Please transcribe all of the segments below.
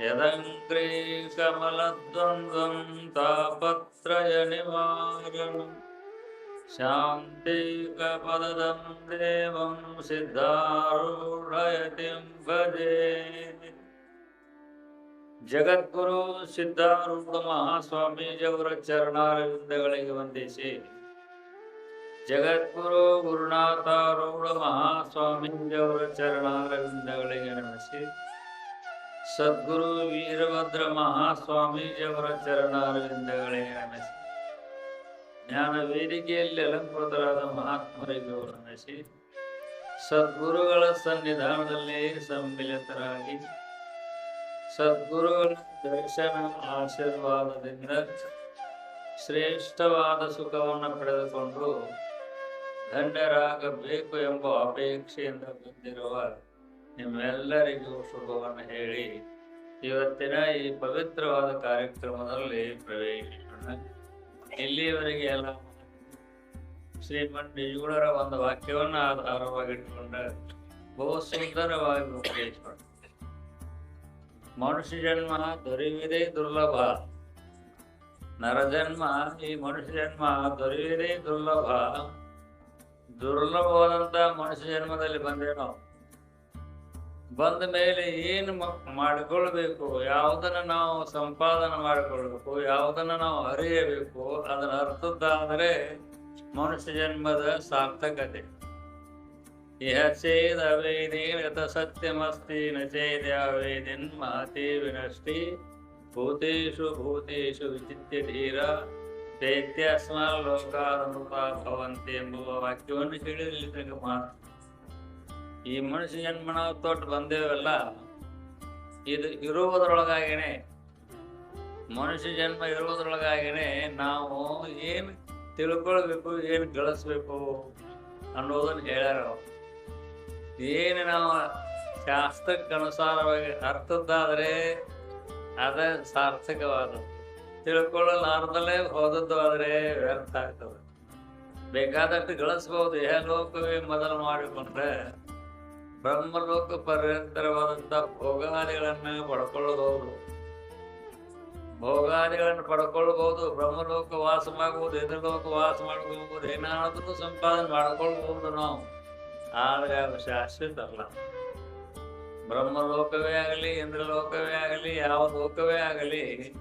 यदङ्ग्रे कमलद्वन्द्वं तापत्रयनिवारणम् शान्तिकपदं देवं सिद्धारूढयतिं भजे ಜಗದ್ಗುರು ಸಿದ್ಧಾರೂಢ ಮಹಾಸ್ವಾಮೀಜಿಯವರ ಚರಣಾರವಿಂದಗಳಿಗೆ ವಂದಿಸಿ ಜಗದ್ಗುರು ಗುರುನಾಥಾರೂಢ ಮಹಾಸ್ವಾಮೀಜಿಯವರ ಚರಣಾರವಿಂದಗಳಿಗೆ ನಮಿಸಿ ಸದ್ಗುರು ವೀರಭದ್ರ ಮಹಾಸ್ವಾಮೀಜಿಯವರ ಚರಣಾರವಿಂದಗಳಿಗೆ ನಮಿಸಿ ಜ್ಞಾನ ವೇದಿಕೆಯಲ್ಲಿ ಅಲಂಕೃತರಾದ ಮಹಾತ್ಮರಿಗೆ ನಮಿಸಿ ಸದ್ಗುರುಗಳ ಸನ್ನಿಧಾನದಲ್ಲಿ ಸಮ್ಮಿಲಿತರಾಗಿ ಸದ್ಗುರುಗಳ ದರ್ಶನ ಆಶೀರ್ವಾದದಿಂದ ಶ್ರೇಷ್ಠವಾದ ಸುಖವನ್ನು ಪಡೆದುಕೊಂಡು ಧನ್ಯರಾಗಬೇಕು ಎಂಬ ಅಪೇಕ್ಷೆಯಿಂದ ಬಂದಿರುವ ನಿಮ್ಮೆಲ್ಲರಿಗೂ ಶುಭವನ್ನು ಹೇಳಿ. ಇವತ್ತಿನ ಈ ಪವಿತ್ರವಾದ ಕಾರ್ಯಕ್ರಮದಲ್ಲಿ ಪ್ರವೇಶಿಸೋಣ. ಇಲ್ಲಿಯವರೆಗೆ ಎಲ್ಲ ಶ್ರೀಮಂತ ನಿಜಗುಣರ ಒಂದು ವಾಕ್ಯವನ್ನು ಆಧಾರವಾಗಿಟ್ಟುಕೊಂಡ ಬಹು ಸುಂದರವಾಗಿ ಉಪಯೋಗಿಸೋಣ ಮನುಷ್ಯ ಜನ್ಮ ದೊರೆಯುವುದೇ ದುರ್ಲಭ. ನರಜನ್ಮ ಈ ಮನುಷ್ಯ ಜನ್ಮ ದೊರೆಯುವುದೇ ದುರ್ಲಭ. ದುರ್ಲಭವಾದಂತ ಮನುಷ್ಯ ಜನ್ಮದಲ್ಲಿ ಬಂದೇನೋ? ಬಂದ ಮೇಲೆ ಏನು ಮಾಡ್ಕೊಳ್ಬೇಕು, ಯಾವುದನ್ನ ನಾವು ಸಂಪಾದನೆ ಮಾಡಿಕೊಳ್ಬೇಕು, ಯಾವುದನ್ನ ನಾವು ಅರಿಯಬೇಕು, ಅದರ ಅರ್ಥದ್ದಾದರೆ ಮನುಷ್ಯ ಜನ್ಮದ ಸಾರ್ಥಕತೆ. ಇಹ ಚೇದವೇದೇನ ಯತ ಸತ್ಯಮಸ್ತಿ ನ ಚೇದ್ಯಾವೇದಿನ್ ಮಹತಿ ವಿನಷ್ಟಿ ಭೂತೇಶು ಭೂತೇಶು ವಿಚಿತ್ಯ ಧೀರ ದೈತ್ಯಸ್ಮ ಲೋಕಾನುಪ ಭವಂತಿ ಎಂಬುವ ವಾಕ್ಯವನ್ನು ತನಕ ಮಾತು ಈ ಮನುಷ್ಯ ಜನ್ಮ ತೊಟ್ಟು ಬಂದೇವಲ್ಲ? ಇದು ಇರುವುದರೊಳಗಾಗಿನೇ. ಮನುಷ್ಯ ಜನ್ಮ ಇರುವುದ್ರೊಳಗಾಗಿನೇ, ನಾವು ಏನು ತಿಳ್ಕೊಳ್ಬೇಕು, ಏನು ಗಳಿಸ್ಬೇಕು ಅನ್ನೋದನ್ನು ಹೇಳ್ಯಾರ. ಏನು ನಾವು ಶಾಸ್ತ್ರಕ್ಕೆ ಅನುಸಾರವಾಗಿ ಅರ್ಥದ್ದಾದರೆ ಅದ ಸಾರ್ಥಕವಾದ. ತಿಳ್ಕೊಳ್ಳಲಾರ್ದಲ್ಲೇ ಹೋದದ್ದು ಆದರೆ ವ್ಯರ್ಥ ಆಗ್ತದೆ. ಬೇಕಾದಷ್ಟು ಗಳಿಸ್ಬೋದು ಲೋಕವೇ ಮೊದಲು ಮಾಡಿಕೊಂಡ್ರೆ. ಬ್ರಹ್ಮಲೋಕ ಪರ್ಯಂತರವಾದಂಥ ಭೋಗಾದಿಗಳನ್ನ ಪಡ್ಕೊಳ್ಳಬಹುದು ಭೋಗಾದಿಗಳನ್ನು ಪಡ್ಕೊಳ್ಬಹುದು ಬ್ರಹ್ಮಲೋಕ ವಾಸ ಮಾಡಬಹುದು ಎದುರ್ಲೋಕ ವಾಸ ಮಾಡ್ಕೊಳ್ಬಹುದು ಏನಾದರೂ ಸಂಪಾದನೆ ಮಾಡ್ಕೊಳ್ಬಹುದು ನಾವು. ಆದರೆ ಅದು ಶಾಶ್ವತ ಅಲ್ಲ. ಬ್ರಹ್ಮಲೋಕವೇ ಆಗಲಿ ಇಂದ್ರಲೋಕವೇ ಆಗಲಿ, ಯಾವ ಲೋಕವೇ ಆಗಲಿ,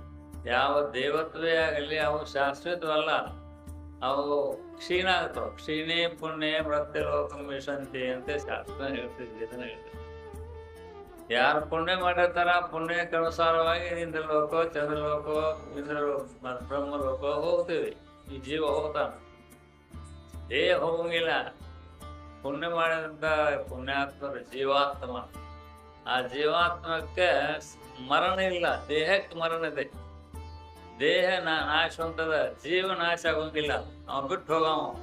ಯಾವ ದೇವತ್ವೇ ಆಗಲಿ ಅವು ಶಾಶ್ವತವಲ್ಲ. ಅವು ಕ್ಷೀಣ ಆಗ್ತಾವ. ಕ್ಷೀಣೆ, ಪುಣ್ಯ ಮೃತ್ಯಲೋಕ ವಿಶಂತಿ ಅಂತ ಶಾಸ್ತ್ರ ಹೇಳ್ತಿದ್ವಿ, ಇದನ್ನ ಹೇಳ್ತಿದ್ವಿ. ಯಾರು ಪುಣ್ಯ ಮಾಡಿರ್ತಾರ ಪುಣ್ಯಕ್ಕೆ ಅನುಸಾರವಾಗಿ ಚಂದ್ರ ಲೋಕೋ, ಇಂದ್ರ ಬ್ರಹ್ಮ ಬ್ರಹ್ಮಲೋಕ ಹೋಗ್ತೀವಿ. ಈ ಜೀವ ಹೋಗ್ತಾನ ದೇಹ ಹೋಗಂಗಿಲ್ಲ. ಪುಣ್ಯ ಮಾಡಿದಂತ ಪುಣ್ಯಾತ್ಮರು ಜೀವಾತ್ಮ. ಆ ಜೀವಾತ್ಮಕ್ಕೆ ಮರಣ ಇಲ್ಲ, ದೇಹಕ್ಕೆ ಮರಣ ಇದೆ. ದೇಹ ನಾಶ ಉಂಟದ, ಜೀವ ನಾಶ ಆಗೋಂಗಿಲ್ಲ ಅವ ಬಿಟ್ಟು ಹೋಗವ.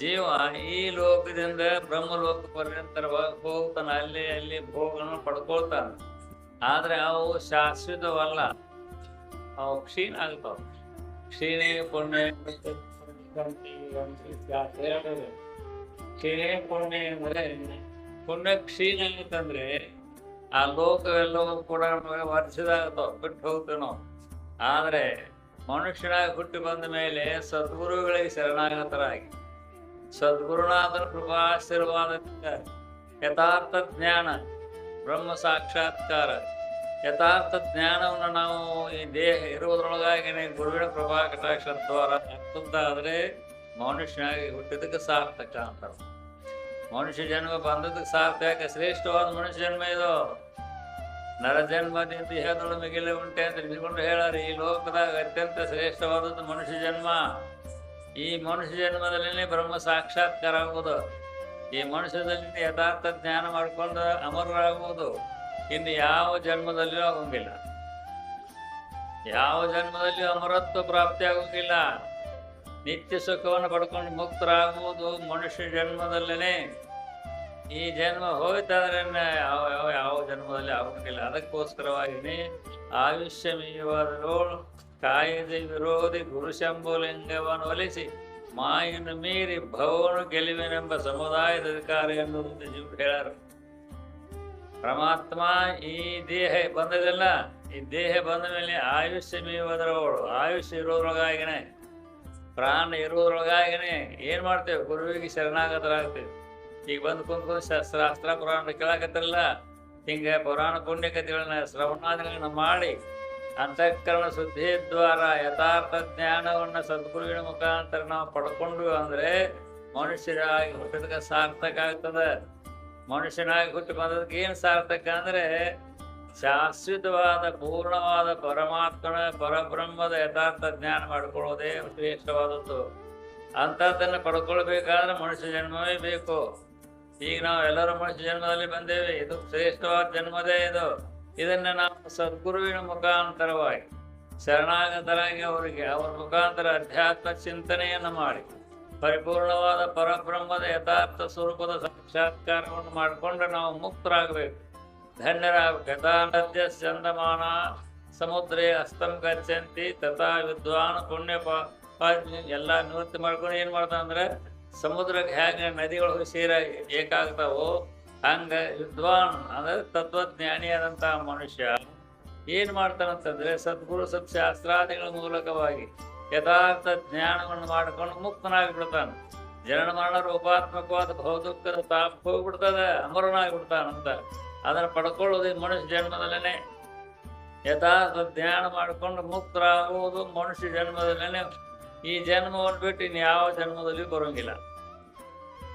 ಜೀವ ಈ ಲೋಕದಿಂದ ಬ್ರಹ್ಮಲೋಕ ಪರ್ಯಂತರವಾಗಿ ಹೋಗ್ತಾನ, ಅಲ್ಲಿ ಅಲ್ಲಿ ಭೋಗನ ಪಡ್ಕೊಳ್ತಾನ. ಆದ್ರೆ ಅವು ಶಾಶ್ವತವಲ್ಲ. ಅವು ಕ್ಷೀಣ ಆಗ್ತಾವ. ಕ್ಷೀಣೆ, ಪುಣ್ಯ ಕ್ಷೀಣೆ, ಪುಣ್ಯ ಅಂದ್ರೆ ಪುಣ್ಯ ಕ್ಷೀಣ ಆಗುತ್ತಂದ್ರೆ ಆ ಲೋಕವೆಲ್ಲವೂ ಕೂಡ ವರ್ಷದಾಗ್ತಾವ ಬಿಟ್ಟು ಹೋಗ್ತೇವೆ ನಾವು. ಆದರೆ ಮನುಷ್ಯನಾಗಿ ಹುಟ್ಟಿ ಬಂದ ಮೇಲೆ ಸದ್ಗುರುಗಳಿಗೆ ಶರಣಾಗತರಾಗಿ. ಸದ್ಗುರುನಾಥನ ಕೃಪಾಶೀರ್ವಾದದಿಂದ ಯಥಾರ್ಥ ಜ್ಞಾನ, ಬ್ರಹ್ಮ ಸಾಕ್ಷಾತ್ಕಾರ, ಯಥಾರ್ಥ ಜ್ಞಾನವನ್ನು ನಾವು ಈ ದೇಹ ಇರುವುದರೊಳಗಾಗಿನೇ ಗುರುವಿನ ಕೃಪಾ ಕಟಾಕ್ಷ ದ್ವಾರ ಆಗ್ತದ್ದಾದರೆ ಮನುಷ್ಯನಾಗಿ ಹುಟ್ಟಿದಕ್ಕೆ ಸಾರ್ಥಕ ಅಂತಾರೆ. ಮನುಷ್ಯ ಜನ್ಮ ಬಂದದಕ್ಕೆ ಸಾರ್ಥಕ ಶ್ರೇಷ್ಠವಾದ ಮನುಷ್ಯ ಜನ್ಮ ಇದು? ನರಜನ್ಮದಿಂದ ದೇಹದೊಳ ಮಿಗಿಲೆ ಉಂಟೆ ಅಂತ ನಿಲ್ಕೊಂಡು ಹೇಳಾರೆ ಈ ಲೋಕದಾಗ ಅತ್ಯಂತ ಶ್ರೇಷ್ಠವಾದದ್ದು ಮನುಷ್ಯ ಜನ್ಮ. ಈ ಮನುಷ್ಯ ಜನ್ಮದಲ್ಲಿನೇ ಬ್ರಹ್ಮ ಸಾಕ್ಷಾತ್ಕಾರ ಆಗುವುದು. ಈ ಮನುಷ್ಯದಲ್ಲಿ ಯಥಾರ್ಥ ಜ್ಞಾನ ಮಾಡಿಕೊಂಡು ಅಮರರಾಗುವುದು. ಇನ್ನು ಯಾವ ಜನ್ಮದಲ್ಲಿಯೂ ಆಗೋಂಗಿಲ್ಲ. ಯಾವ ಜನ್ಮದಲ್ಲಿಯೂ ಅಮರತ್ವ ಪ್ರಾಪ್ತಿ ಆಗೋಂಗಿಲ್ಲ. ನಿತ್ಯ ಸುಖವನ್ನು ಪಡ್ಕೊಂಡು ಮುಕ್ತರಾಗುವುದು ಮನುಷ್ಯ ಜನ್ಮದಲ್ಲೇ ಈ ಜನ್ಮ ಹೋಯ್ತಾದ್ರೆ ಇನ್ನ ಯಾವ ಯಾವ ಯಾವ ಜನ್ಮದಲ್ಲಿ ಆಗೋಂಗಿಲ್ಲ ಅದಕ್ಕೋಸ್ಕರವಾಗಿನೇ ಆಯುಷ್ಯಮೀವಾದರೂ ಕಾಯಿದೆ ವಿರೋಧಿ ಗುರುಶಂಭುಲಿಂಗವನ್ನು ಒಲಿಸಿ ಮಾಯನ್ನು ಮೀರಿ ಭವನು ಗೆಲುವಿನೆಂಬ ಸಮುದಾಯದ ಅಧಿಕಾರಿ ಜೀವ ಹೇಳಾರ. ಪರಮಾತ್ಮ ಈ ದೇಹ ಬಂದದಲ್ಲ, ಈ ದೇಹ ಬಂದ ಮೇಲೆ ಆಯುಷ್ಯ ಮೀವದರವಳು ಆಯುಷ್ಯ ಇರೋದ್ರೊಳಗಾಗಿನೇ, ಪ್ರಾಣ ಇರೋದ್ರೊಳಗಾಗಿನೇ ಏನು ಮಾಡ್ತೇವೆ? ಗುರುವಿಗೆ ಶರಣಾಗತರಾಗ್ತೇವೆ. ಈಗ ಬಂದು ಕುಂತ್ಕೊಂಡು ಶಾಸ್ತ್ರ ಪುರಾಣ ಕೇಳಾಕತ್ತಿರಲ್ಲ? ಹಿಂಗೆ ಪುರಾಣ ಪುಣ್ಯಕಥೆಗಳನ್ನ ಶ್ರವಣಾದಿಗಳನ್ನ ಮಾಡಿ ಅಂತಃಕರಣ ಶುದ್ಧಿ ದ್ವಾರ ಯಥಾರ್ಥ ಜ್ಞಾನವನ್ನು ಸದ್ಗುರುವಿನ ಮುಖಾಂತರ ನಾವು ಪಡ್ಕೊಂಡು ಅಂದರೆ ಮನುಷ್ಯರಾಗಿ ಹುಟ್ಟಿದಕ್ಕೆ ಸಾರ್ಥಕ ಆಗ್ತದೆ. ಮನುಷ್ಯನಾಗಿ ಹುಟ್ಟಿ ಬಂದದಕ್ಕೆ ಏನು ಸಾರ್ಥಕ ಅಂದ್ರೆ ಶಾಶ್ವತವಾದ ಪೂರ್ಣವಾದ ಪರಮಾತ್ಮನ ಪರಬ್ರಹ್ಮದ ಯಥಾರ್ಥ ಜ್ಞಾನ ಮಾಡ್ಕೊಳ್ಳೋದೇ ಶ್ರೇಷ್ಠವಾದದ್ದು. ಅಂಥದ್ದನ್ನು ಪಡ್ಕೊಳ್ಬೇಕಾದ್ರೆ ಮನುಷ್ಯ ಜನ್ಮವೇ ಬೇಕು. ಈಗ ನಾವು ಎಲ್ಲರೂ ಮನುಷ್ಯ ಜನ್ಮದಲ್ಲಿ ಬಂದೇವೆ. ಇದು ಶ್ರೇಷ್ಠವಾದ ಜನ್ಮದೇ ಇದು. ಇದನ್ನ ನಾವು ಸದ್ಗುರುವಿನ ಮುಖಾಂತರವಾಗಿ, ಶರಣಾಗತರಾಗಿ ಅವರಿಗೆ, ಅವರ ಮುಖಾಂತರ ಅಧ್ಯಾತ್ಮ ಚಿಂತನೆಯನ್ನು ಮಾಡಿ, ಪರಿಪೂರ್ಣವಾದ ಪರಬ್ರಹ್ಮದ ಯಥಾರ್ಥ ಸ್ವರೂಪದ ಸಾಕ್ಷಾತ್ಕಾರವನ್ನು ಮಾಡಿಕೊಂಡು ನಾವು ಮುಕ್ತರಾಗಬೇಕು. ಧನ್ಯರಾಗಬೇಕು ಯಥಾನದ್ಯ ಚಂದಮಾನ ಸಮುದ್ರೇ ಅಸ್ತಂ ಗಚ್ಚಂತಿ ತಥಾ ವಿದ್ವಾನ್ ಪುಣ್ಯ ಎಲ್ಲ ನಿವೃತ್ತಿ ಮಾಡ್ಕೊಂಡು ಏನು ಮಾಡ್ತಾನೆ ಅಂದ್ರೆ ಸಮುದ್ರಕ್ಕೆ ಹೇಗೆ ನದಿಗಳು ಸೇರ ಏಕಾಗ್ತಾವೋ ಹಂಗೆ ವಿದ್ವಾನ್, ಅಂದ್ರೆ ತತ್ವಜ್ಞಾನಿಯಾದಂತಹ ಮನುಷ್ಯ ಏನು ಮಾಡ್ತಾನಂತಂದ್ರೆ ಸದ್ಗುರು ಸತ್ಶಾಸ್ತ್ರಾದಿಗಳ ಮೂಲಕವಾಗಿ ಯಥಾರ್ಥ ಜ್ಞಾನವನ್ನು ಮಾಡಿಕೊಂಡು ಮುಕ್ತನಾಗಿ ಬಿಡ್ತಾನೆ ಜನನ ಮರಣ ರೂಪಾತ್ಮಕವಾದ ಬಹುದುಃಖದ ತಾಪ ಹೋಗ್ಬಿಡ್ತದೆ ಅಮರನಾಗಿ ಬಿಡ್ತಾನಂತ ಅದನ್ನು ಪಡ್ಕೊಳ್ಳೋದು ಮನುಷ್ಯ ಜನ್ಮದಲ್ಲೇ ಯಥಾರ್ಥ ಧ್ಯಾನ ಮಾಡಿಕೊಂಡು ಮುಕ್ತರಾಗುವುದು ಮನುಷ್ಯ ಜನ್ಮದಲ್ಲೇ ಈ ಜನ್ಮವನ್ನು ಬಿಟ್ಟು ಇನ್ನು ಯಾವ ಜನ್ಮದಲ್ಲಿ ಬರೋಂಗಿಲ್ಲ.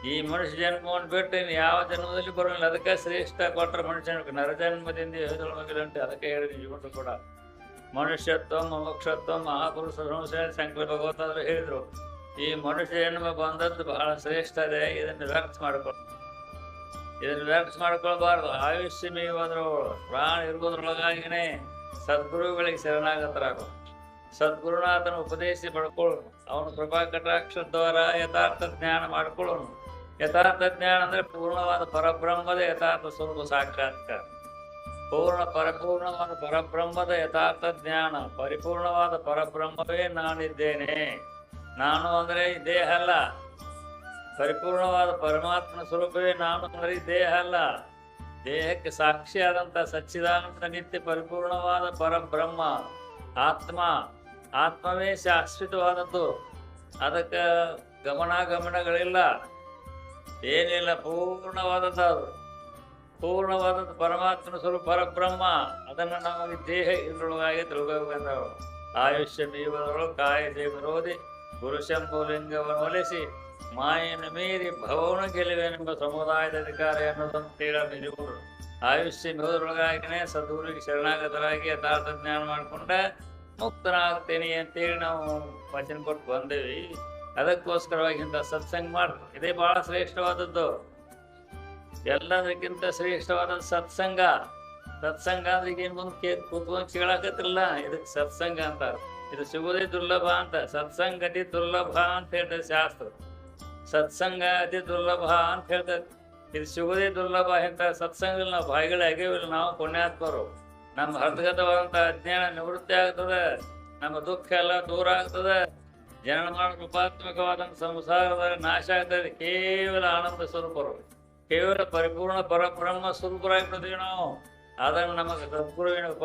ಈ ಮನುಷ್ಯ ಜನ್ಮವನ್ನು ಬಿಟ್ಟು ಇನ್ನು ಯಾವ ಜನ್ಮದಲ್ಲಿ ಬರೋಂಗಿಲ್ಲ. ಅದಕ್ಕೆ ಶ್ರೇಷ್ಠ ಕೊಟ್ಟರೆ ಮನುಷ್ಯನ ನರಜನ್ಮದಿಂದ ಹೇಳಿದೊಳಗಿಲ್ಲ ಅಂತ ಅದಕ್ಕೆ ಹೇಳಿದ ಜೀವನ ಕೂಡ. ಮನುಷ್ಯತ್ವ, ಮೋಕ್ಷತ್ವ, ಮಹಾಪುರುಷ ಸಂಸ್ಥೆ ಸಂಕಲ್ಪ ಭಗವತಾದ್ರು ಹೇಳಿದ್ರು. ಈ ಮನುಷ್ಯ ಜನ್ಮ ಬಂದದ್ದು ಬಹಳ ಇದೆ ಇದನ್ನು ವ್ಯರ್ಥ ಮಾಡ್ಕೊಂಡು ಇದನ್ನು ವ್ಯರ್ಥ ಮಾಡ್ಕೊಳ್ಬಾರ್ದು. ಆಯುಷ್ಯ ಮೇವಾದ್ರು ಪ್ರಾಣ ಇರುವುದ್ರೊಳಗಾಗಿನೇ ಸದ್ಗುರುಗಳಿಗೆ ಶರಣಾಗತರಾಗು. ಸದ್ಗುರುನಾಥನ ಉಪದೇಶ ಪಡ್ಕೊಳ್ಳೋನು. ಅವನ ಕೃಪಾ ಕಟಾಕ್ಷ ದ್ವಾರ ಯಥಾರ್ಥ ಜ್ಞಾನ ಮಾಡ್ಕೊಳ್ಳೋನು. ಯಥಾರ್ಥ ಜ್ಞಾನ ಅಂದ್ರೆ ಪೂರ್ಣವಾದ ಪರಬ್ರಹ್ಮದ ಯಥಾರ್ಥ ಸ್ವರೂಪ ಸಾಕ್ಷಾತ್ಕಾರ. ಪೂರ್ಣ ಪರಿಪೂರ್ಣವಾದ ಪರಬ್ರಹ್ಮದ ಯಥಾರ್ಥ ಜ್ಞಾನ, ಪರಿಪೂರ್ಣವಾದ ಪರಬ್ರಹ್ಮವೇ ನಾನಿದ್ದೇನೆ. ನಾನು ಅಂದ್ರೆ ದೇಹ ಅಲ್ಲ. ಪರಿಪೂರ್ಣವಾದ ಪರಮಾತ್ಮ ಸ್ವರೂಪವೇ ನಾನು ಅಂದ್ರೆ ದೇಹ ಅಲ್ಲ. ದೇಹಕ್ಕೆ ಸಾಕ್ಷಿಯಾದಂಥ ಸಚ್ಚಿದಾನಂದ ನಿತ್ಯ ಪರಿಪೂರ್ಣವಾದ ಪರಬ್ರಹ್ಮ, ಆತ್ಮ ಆತ್ಮವೇ ಶಾಶ್ವತವಾದದ್ದು ಅದಕ್ಕೆ ಗಮನಾಗಮನಗಳಿಲ್ಲ. ಏನಿಲ್ಲ ಪೂರ್ಣವಾದದ್ದು ಅದು ಪೂರ್ಣವಾದದ್ದು ಪರಮಾತ್ಮನ ಸ್ವರೂಪ ಪರಬ್ರಹ್ಮ. ಅದನ್ನು ನಮಗೆ ದೇಹ ಇದ್ರೊಳಗಾಗಿ ತಿಳ್ಕೋಬೇಕಂದ್ರೆ ಆಯುಷ್ಯ ಬೀವರೊಳಗೆ ಕಾಯ ದೇವರೋಧಿ ಗುರುಶಂಭುಲಿಂಗವನ್ನು ಒಲಿಸಿ ಮಾಯನ್ನು ಮೀರಿ ಭವನ ಗೆಲುವೆನೆಂಬ ಸಮುದಾಯದ ಅಧಿಕಾರ ಅನ್ನೋದನ್ನು ತಿಳಿದರು ಆಯುಷ್ಯ ಮೀರೋದ್ರೊಳಗಾಗಿನೇ ಸದ್ಗುರಿಗೆ ಶರಣಾಗತರಾಗಿ ಯಥಾರ್ಥ ಜ್ಞಾನ ಮಾಡಿಕೊಂಡ ಮುಕ್ತನಾಗ್ತೇನೆ ಅಂತೇಳಿ ನಾವು ವಚನ ಕೊಟ್ಟು ಬಂದೇವಿ. ಅದಕ್ಕೋಸ್ಕರವಾಗಿ ಇಂಥ ಸತ್ಸಂಗ ಮಾಡಿ ಇದೇ ಬಹಳ ಶ್ರೇಷ್ಠವಾದದ್ದು. ಎಲ್ಲದಕ್ಕಿಂತ ಶ್ರೇಷ್ಠವಾದ ಸತ್ಸಂಗ. ಸತ್ಸಂಗ ಅಂದ್ರೆ ಈಗ ಏನ್ ಮುಂದೆ ಕೂತ್ಕೊಂಡು ಇದಕ್ಕೆ ಸತ್ಸಂಗ ಅಂತ ಇದು ಸಿಗೋದೇ ದುರ್ಲಭ ಅಂತ. ಸತ್ಸಂಗ ಅತಿ ದುರ್ಲಭ ಅಂತ ಹೇಳ್ತದೆ ಶಾಸ್ತ್ರ. ಸತ್ಸಂಗ ಅತಿ ದುರ್ಲಭ ಅಂತ ಹೇಳ್ತದೆ ಇದು ಸಿಗೋದೇ ದುರ್ಲಭ ಇಂಥ ಸತ್ಸಂಗದಲ್ಲಿ ನಾವು ಬಾಯಿಗಳು ಆಗ್ಯಾವಿಲ್ಲ. ನಾವು ಪುಣ್ಯಾತ್ಮರು. ನಮ್ಮ ಹರ್ತಗತವಾದಂಥ ಅಜ್ಞಾನ ನಿವೃತ್ತಿ ಆಗ್ತದೆ. ನಮ್ಮ ದುಃಖ ಎಲ್ಲ ದೂರ ಆಗ್ತದೆ. ಜನನ ಮಾಡ ರೂಪಾತ್ಮಕವಾದಂಥ ಸಂಸಾರದ ನಾಶ ಆಗ್ತದೆ. ಕೇವಲ ಆನಂದ ಸ್ವರೂಪರು. ಕೇವಲ ಪರಿಪೂರ್ಣ ಪರಬ್ರಹ್ಮ ಸ್ವರೂಪರಾಗಿಬಿಡ್ತೀವಿ ನಾವು. ಅದನ್ನು ನಮಗೆ ಸದ್ಗುರುವಿನ ಉಪ,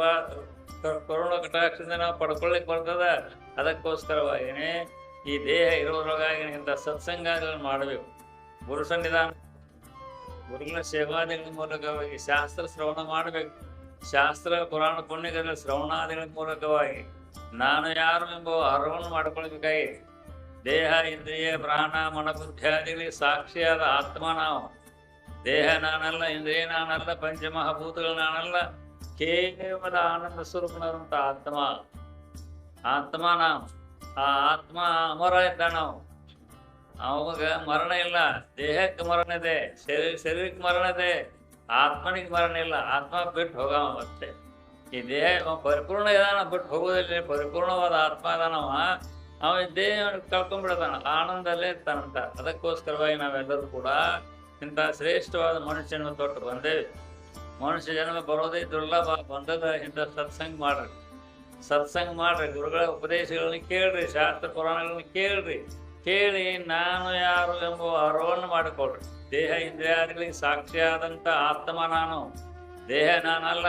ಕರುಣ ಕಟಾಕ್ಷದಿಂದ ನಾವು ಪಡ್ಕೊಳ್ಳಿಕ್ಕೆ ಬರ್ತದೆ. ಅದಕ್ಕೋಸ್ಕರವಾಗಿನೇ ಈ ದೇಹ ಇರೋದ್ರೊಳಗಾಗಿ ಇಂಥ ಸತ್ಸಂಗಗಳನ್ನು ಮಾಡಬೇಕು. ಗುರು ಸನ್ನಿಧಾನ, ಗುರುಗಳ ಸೇವಾದಿಗಳ ಮೂಲಕವಾಗಿ ಶಾಸ್ತ್ರ ಶ್ರವಣ ಮಾಡಬೇಕು. ಶಾಸ್ತ್ರ, ಪುರಾಣ, ಪುಣ್ಯಗಳ ಶ್ರವಣಾದಿಗಳ ಮೂಲಕವಾಗಿ ನಾನು ಯಾರು ಎಂಬ ಅರ್ಹವನ್ನು ಮಾಡ್ಕೊಳ್ಬೇಕಾಗಿ ದೇಹ, ಇಂದ್ರಿಯ, ಪ್ರಾಣ ಮನಬುದ್ಧಿಯಾದಿಗಳಿಗೆ ಸಾಕ್ಷಿಯಾದ ಆತ್ಮ ನಾವು. ದೇಹ ನಾನಲ್ಲ, ಇಂದ್ರಿಯ ನಾನಲ್ಲ, ಪಂಚಮಹಾಭೂತಗಳು ನಾನಲ್ಲ, ಕೇವಲ ಆನಂದ ಸ್ವರೂಪನಾದಂಥ ಆತ್ಮ. ಆತ್ಮ ನಾವು. ಆ ಆತ್ಮ ಅಮರ ಇದ್ದ ನಾವು. ಅವಾಗ ಮರಣ ಇಲ್ಲ, ದೇಹಕ್ಕೆ ಮರಣ ಇದೆ ಶರೀರ ಶರೀರಕ್ಕೆ ಮರಣ ಇದೆ. ಆತ್ಮನಿಗೆ ಮರಣ ಇಲ್ಲ ಆತ್ಮ ಬಿಟ್ಟು ಹೋಗವ ಮತ್ತೆ. ಈ ದೇಹ ಪರಿಪೂರ್ಣ ಇದಾನ ಬಿಟ್ಟು ಹೋಗೋದಿಲ್ಲ ಪರಿಪೂರ್ಣವಾದ ಆತ್ಮ ಇದಾನವ ಅವ ದೇಹ ಕಳ್ಕೊಂಡ್ಬಿಡತಾನ ಆನಂದಲ್ಲೇ ಇರ್ತಾನಂತ. ಅದಕ್ಕೋಸ್ಕರವಾಗಿ ನಾವೆಲ್ಲರೂ ಕೂಡ ಇಂಥ ಶ್ರೇಷ್ಠವಾದ ಮನುಷ್ಯನ ತೊಟ್ಟು ಬಂದೇವೆ. ಮನುಷ್ಯ ಜನ್ಮ ಬರೋದೇ ದುರ್ಲಭ, ಬಂದದ ಇಂಥ ಸತ್ಸಂಗ ಮಾಡ್ರಿ. ಸತ್ಸಂಗ ಮಾಡ್ರಿ, ಗುರುಗಳ ಉಪದೇಶಗಳನ್ನ ಕೇಳ್ರಿ, ಶಾಸ್ತ್ರ ಪುರಾಣಗಳನ್ನ ಕೇಳ್ರಿ. ಕೇಳಿ ನಾನು ಯಾರು ಎಂಬ ಅರಿವನ್ನು ಮಾಡಿಕೊಳ್ಳ್ರಿ ದೇಹ ಇಂದ್ರಿಯಾದಿಗಳಿಗೆ ಸಾಕ್ಷಿಯಾದಂಥ ಆತ್ಮ ನಾನು. ದೇಹ ನಾನಲ್ಲ.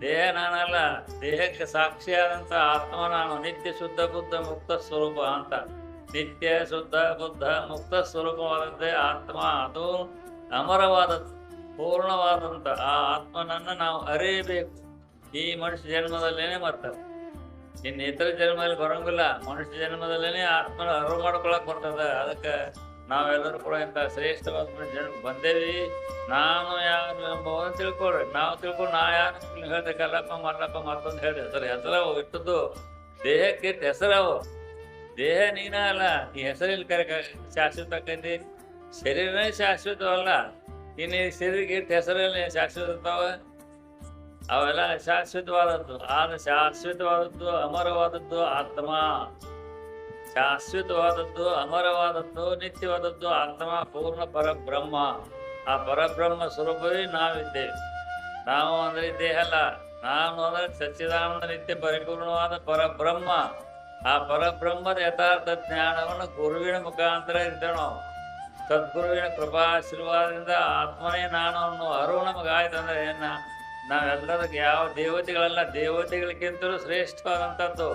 ದೇಹ ನಾನಲ್ಲ. ದೇಹಕ್ಕೆ ಸಾಕ್ಷಿಯಾದಂಥ ಆತ್ಮ ನಾನು. ನಿತ್ಯ ಶುದ್ಧ, ಬುದ್ಧ, ಮುಕ್ತ, ಸ್ವರೂಪ ಅಂತ. ನಿತ್ಯ ಶುದ್ಧ, ಬುದ್ಧ, ಮುಕ್ತ ಸ್ವರೂಪವಾದದ್ದೇ ಆತ್ಮ. ಅದು ಅಮರವಾದದ್ದು ಪೂರ್ಣವಾದಂಥ ಆ ಆತ್ಮನನ್ನು ನಾವು ಅರಿಯಬೇಕು. ಈ ಮನುಷ್ಯ ಜನ್ಮದಲ್ಲೇನೆ ಮತ್ತೆ ಇನ್ನು ಇತರ ಜನ್ಮದಲ್ಲಿ ಬರಂಗಿಲ್ಲ, ಮನುಷ್ಯ ಜನ್ಮದಲ್ಲೇ ಆತ್ಮನ ಅರಿವು ಮಾಡ್ಕೊಳಕ್ ಬರ್ತದ. ಅದಕ್ಕೆ ನಾವೆಲ್ಲರೂ ಕೂಡ ಇಂಥ ಶ್ರೇಷ್ಠವಾದ ಜನ್ಮ ಬಂದೇವಿ. ನಾನು ಯಾರು ಎಂಬುದನ್ನು ತಿಳ್ಕೊಳ್ರಿ. ನಾವು ತಿಳ್ಕೊಂಡು ನಾ ಯಾರು ಹೇಳ್ದೆ, ಕಲ್ಲಪ್ಪ ಮಲ್ಲಪ್ಪ ಮತ್ತೊಂದು ಹೇಳಿ ಹೆಸರು ಹೆಸರವು ಇಟ್ಟದ್ದು ದೇಹಕ್ಕೆ ಹೆಸರವು ದೇಹ ನೀನ ಅಲ್ಲ ಈ ಹೆಸರಿನ ಕರೆ ಶಾಶ್ವತ ಆಕೈತಿ ಶರೀರನೇ ಶಾಶ್ವತವಲ್ಲ. ಇನ್ನು ಈ ಶರೀರಕ್ಕೆ ಹೆಸರಲ್ಲಿ ಶಾಶ್ವತ ಇರ್ತಾವ ಅವೆಲ್ಲ ಶಾಶ್ವತವಾದದ್ದು. ಆದ ಶಾಶ್ವತವಾದದ್ದು, ಅಮರವಾದದ್ದು ಆತ್ಮ. ಶಾಶ್ವತವಾದದ್ದು, ಅಮರವಾದದ್ದು, ನಿತ್ಯವಾದದ್ದು ಆತ್ಮ, ಪೂರ್ಣ ಪರಬ್ರಹ್ಮ. ಆ ಪರಬ್ರಹ್ಮ ಸ್ವರೂಪವೇ ನಾವಿದ್ದೇವೆ. ನಾವು ಅಂದ್ರೆ ದೇಹ ಅಲ್ಲ. ನಾನು ಅಂದರೆ ಸಚ್ಚಿದಾನಂದ ನಿತ್ಯ ಪರಿಪೂರ್ಣವಾದ ಪರಬ್ರಹ್ಮ. ಆ ಪರಬ್ರಹ್ಮದ ಯಥಾರ್ಥ ಜ್ಞಾನವನ್ನು ಗುರುವಿನ ಮುಖಾಂತರ ಇದ್ದಣು ಸದ್ಗುರುವಿನ ಕೃಪಾಶೀರ್ವಾದದಿಂದ ಆತ್ಮನೇ ನಾನು ಅನ್ನೋ ಅರಿವು ನಮಗಾಯ್ತಂದ್ರೆ ಏನ? ನಾವೆಲ್ಲದಕ್ಕೆ ಯಾವ ದೇವತೆಗಳೆಲ್ಲ, ದೇವತೆಗಳಿಗಿಂತಲೂ ಶ್ರೇಷ್ಠವಾದಂಥದ್ದು.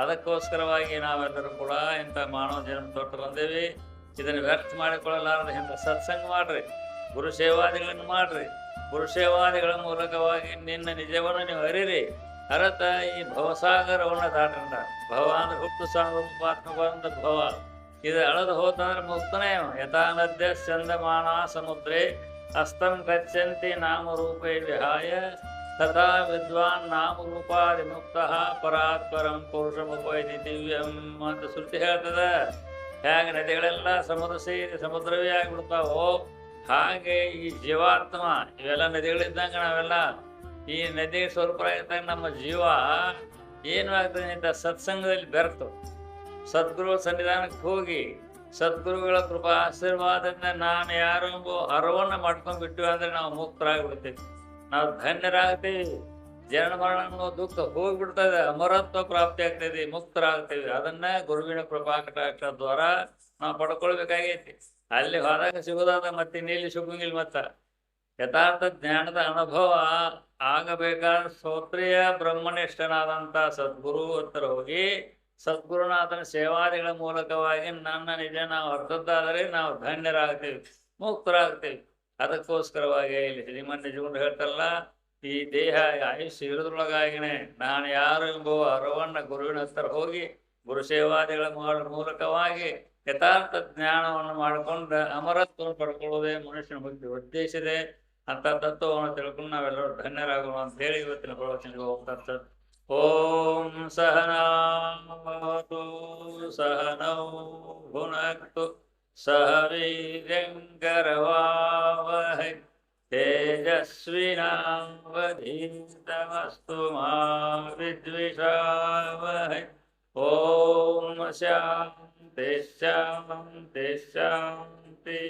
ಅದಕ್ಕೋಸ್ಕರವಾಗಿ ನಾವೆಲ್ಲರೂ ಕೂಡ ಇಂಥ ಮಾನವ ಜನ್ಮ ತೊಟ್ಟು ಬಂದೇವಿ. ಇದನ್ನು ವ್ಯರ್ಥ ಮಾಡಿಕೊಳ್ಳಲಾರದ ಇಂಥ ಸತ್ಸಂಗ ಮಾಡ್ರಿ. ಗುರು ಸೇವಾದಿಗಳನ್ನು ಮಾಡ್ರಿ. ಗುರು ಸೇವಾದಿಗಳ ಮೂಲಕವಾಗಿ ನಿನ್ನ ನಿಜವನ್ನು ನೀವು ಅರಿರಿ. ಅರತ ಈ ಭವಸಾಗರವನ್ನು ದಾಟಂಡ ಭವ ಅಂದ್ರೆ ಹುಟ್ಟು ಬಂದ ಭವ. ಇದು ಅಳದು ಹೋತಂದ್ರೆ ಮುಕ್ತನೇ ಯಥಾನದ್ಯ ಯಥಾ ನದ್ಯ ಚಂದಮಾನ ಸಮುದ್ರೇ. ಅಸ್ತಂ ಗಚ್ಚಂತಿ ನಾಮರೂಪೇ ವಿಹಾಯ ತಥಾ ವಿದ್ವಾನ್ ನಾಮರೂಪಾದಿ ಮುಕ್ತ ಪರಾತ್ಪರಂ ಪುರುಷಮುಪೈತಿ ದಿವ್ಯಂ ಅಂತ ಶ್ರುತಿ ಹೇಳ್ತದ. ಹೇಗೆ ನದಿಗಳೆಲ್ಲ ಸಮುದ್ರ ಸೇರಿ ಸಮುದ್ರವೇ ಆಗಿಬಿಡ್ತಾವೋ ಹಾಗೆ ಈ ಜೀವಾತ್ಮ, ಇವೆಲ್ಲ ನದಿಗಳಿದ್ದಂಗೆ ನಾವೆಲ್ಲ, ಈ ನದಿ ಸ್ವರೂಪ ಇದ್ದಂಗೆ ನಮ್ಮ ಜೀವ ಏನು ಆಗ್ತದೆ ಅಂತ ಸತ್ಸಂಗದಲ್ಲಿ ಬೆರೆತು. ಸದ್ಗುರು ಸನ್ನಿಧಾನಕ್ಕೆ ಹೋಗಿ ಸದ್ಗುರುಗಳ ಕೃಪಾ ಆಶೀರ್ವಾದದಿಂದ ನಾನು ಯಾರು ಎಂಬ ಅರವನ್ನು ಮಾಡ್ಕೊಂಡ್ಬಿಟ್ಟು ಅಂದ್ರೆ ನಾವು ಮುಕ್ತರಾಗ್ಬಿಡ್ತೀವಿ. ನಾವು ಧನ್ಯರಾಗ್ತೀವಿ. ಜನ ಮರಣ ಅನ್ನೋ ದುಃಖ ಹೋಗ್ಬಿಡ್ತದೆ. ಅಮರತ್ವ ಪ್ರಾಪ್ತಿ ಆಗ್ತೈತಿ ಮುಕ್ತರಾಗ್ತೀವಿ. ಅದನ್ನ ಗುರುವಿನ ಕೃಪಾ ಕಟಾಕ್ಷ ದ್ವಾರ ನಾವು ಪಡ್ಕೊಳ್ಬೇಕಾಗೈತಿ. ಅಲ್ಲಿ ಹೋದಾಗ ಸಿಗೋದಾದ ಮತ್ತೆ ನೀಲಿ ಸಿಗೋಂಗಿಲ್ಲ ಮತ್ತ. ಯಥಾರ್ಥ ಜ್ಞಾನದ ಅನುಭವ ಆಗಬೇಕಾದ ಸ್ತೋತ್ರೀಯ ಬ್ರಹ್ಮನಿಷ್ಠನಾದಂಥ ಸದ್ಗುರು ಹತ್ರ ಹೋಗಿ ಸದ್ಗುರುನಾಥನ ಸೇವಾದಿಗಳ ಮೂಲಕವಾಗಿ ನನ್ನ ನಿಜ ನಾವು ಅರ್ಥದ್ದಾದರೆ ನಾವು ಧನ್ಯರಾಗ್ತೀವಿ, ಮುಕ್ತರಾಗ್ತೀವಿ. ಅದಕ್ಕೋಸ್ಕರವಾಗಿ ಇಲ್ಲಿ ಶ್ರೀಮನ್ ನಿಜಗೊಂಡು ಹೇಳ್ತಲ್ಲ ಈ ದೇಹ, ಆಯುಷ್ ಇರೋದ್ರೊಳಗಾಗಿನೇ ನಾನು ಯಾರು ಎಂಬುವ ಅರವನ್ನ ಗುರುವಿನ ಹತ್ರ ಹೋಗಿ ಗುರು ಸೇವಾದಿಗಳ ಮೂಲಕವಾಗಿ ಯಥಾರ್ಥ ಜ್ಞಾನವನ್ನು ಮಾಡಿಕೊಂಡು ಅಮರತ್ವವನ್ನು ಪಡ್ಕೊಳ್ಳೋದೇ ಮನುಷ್ಯನ ಬಗ್ಗೆ ಉದ್ದೇಶಿದೆ. ಅಂತ ತತ್ವವನ್ನು ತಿಳ್ಕೊಂಡು ನಾವೆಲ್ಲರೂ ಧನ್ಯರಾಗೋಣ ಅಂತ ಹೇಳಿ ಇವತ್ತಿನ ಪ್ರವಚನಕ್ಕೆ ಹೋಗ್ತಾ ॐ सहनावतु सहनौ भुनक्तु सहरीरङ्गरवावहै तेजस्विनावधीतमस्तु मा विद्विषावहै। ॐ शान्ति शान्ति शान्ति।